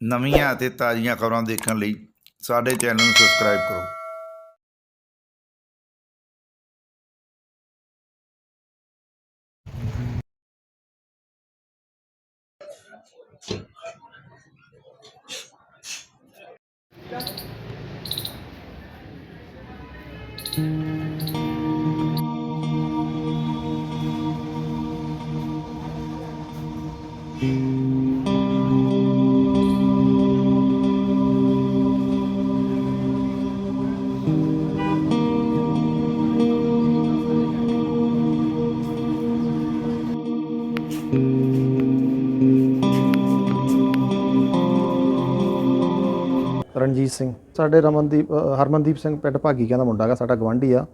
ਨਵੀਆਂ ਅਤੇ ਤਾਜ਼ੀਆਂ ਖਬਰਾਂ ਦੇਖਣ ਲਈ ਸਾਡੇ ਚੈਨਲ ਨੂੰ ਸਬਸਕ੍ਰਾਈਬ ਕਰੋ। ਰਣਜੀਤ ਸਿੰਘ। ਸਾਡੇ ਰਮਨਦੀਪ ਹਰਮਨਦੀਪ ਸਿੰਘ ਪਿੰਡ ਭਾਗੀਕਿਆਂ ਦਾ ਮੁੰਡਾ ਹੈਗਾ, ਸਾਡਾ ਗਵਾਂਢੀ ਆ।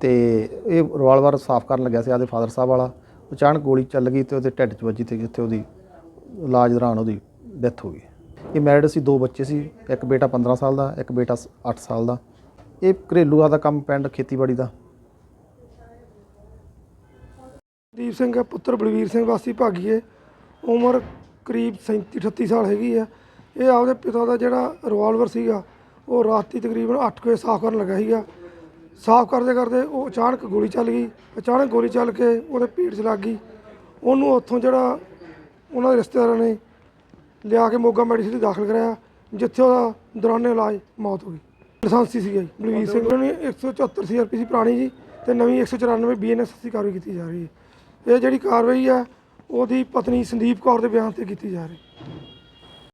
ਤੇ ਇਹ ਰਿਵਾਲਵਰ ਸਾਫ਼ ਕਰਨ ਲੱਗਿਆ ਸੀ ਆਦੇ ਫਾਦਰ ਸਾਹਿਬ ਵਾਲਾ। ਅਚਾਨਕ ਗੋਲੀ ਚੱਲ ਗਈ ਤੇ ਉਹਦੇ ਢਿੱਡ 'ਚ ਵੱਜੀ ਤੇ ਜਿੱਥੇ ਉਹਦੀ ਇਲਾਜ ਦੌਰਾਨ ਉਹਦੀ ਡੈਥ ਹੋ ਗਈ। ਇਹ ਮੈਰਿਡ ਸੀ, ਦੋ ਬੱਚੇ ਸੀ, ਇੱਕ ਬੇਟਾ 15 ਸਾਲ ਦਾ, ਇੱਕ ਬੇਟਾ 8 ਸਾਲ ਦਾ। ਇਹ ਘਰੇਲੂ ਦਾ ਕੰਮ ਪਿੰਡ ਖੇਤੀਬਾੜੀ ਦਾ। ਦੀਪ ਸਿੰਘ ਪੁੱਤਰ ਬਲਵੀਰ ਸਿੰਘ ਵਾਸੀ ਭਾਗੀਏ ਉਮਰ ਕਰੀਬ 37 38 ਸਾਲ ਹੈਗੀ ਆ ਇਹ ਆਪਦੇ ਪਿਤਾ ਦਾ ਜਿਹੜਾ ਰਿਵਾਲਵਰ ਸੀਗਾ ਉਹ ਰਾਤੀ ਤਕਰੀਬਨ 8 ਵਜੇ ਸਾਫ਼ ਕਰਨ ਲੱਗਾ ਸੀਗਾ। ਸਾਫ਼ ਕਰਦੇ ਕਰਦੇ ਉਹ ਅਚਾਨਕ ਗੋਲੀ ਚੱਲ ਗਈ। ਅਚਾਨਕ ਗੋਲੀ ਚੱਲ ਕੇ ਉਹਦੇ ਪੇਟ 'ਚ ਲੱਗ ਗਈ। ਉਹਨੂੰ ਉੱਥੋਂ ਜਿਹੜਾ ਉਹਨਾਂ ਦੇ ਰਿਸ਼ਤੇਦਾਰਾਂ ਨੇ ਲਿਆ ਕੇ ਮੋਗਾ ਮੈਡੀਸਿਟੀ ਤੇ ਦਾਖਲ ਕਰਾਇਆ ਜਿੱਥੇ ਉਹਦਾ ਦੌਰਾਨੇ ਇਲਾਜ ਮੌਤ ਹੋ ਗਈ। ਲਾਇਸੈਂਸੀ ਸੀਗਾ ਜੀ ਬਲਵੀਰ ਸਿੰਘ ਨੇ 174 ਸੀਆਰਪੀਸੀ ਪੁਰਾਣੀ ਜੀ ਤੇ ਨਵੀਂ 194 ਬੀਐਨਐਸ ਦੀ ਕਾਰਵਾਈ ਕੀਤੀ ਜਾ ਰਹੀ ਹੈ। ਇਹ ਜਿਹੜੀ ਕਾਰਵਾਈ ਆ ਉਹਦੀ ਪਤਨੀ ਸੰਦੀਪ ਕੌਰ ਦੇ ਬਿਆਨ ਤੇ ਕੀਤੀ ਜਾ ਰਹੀ।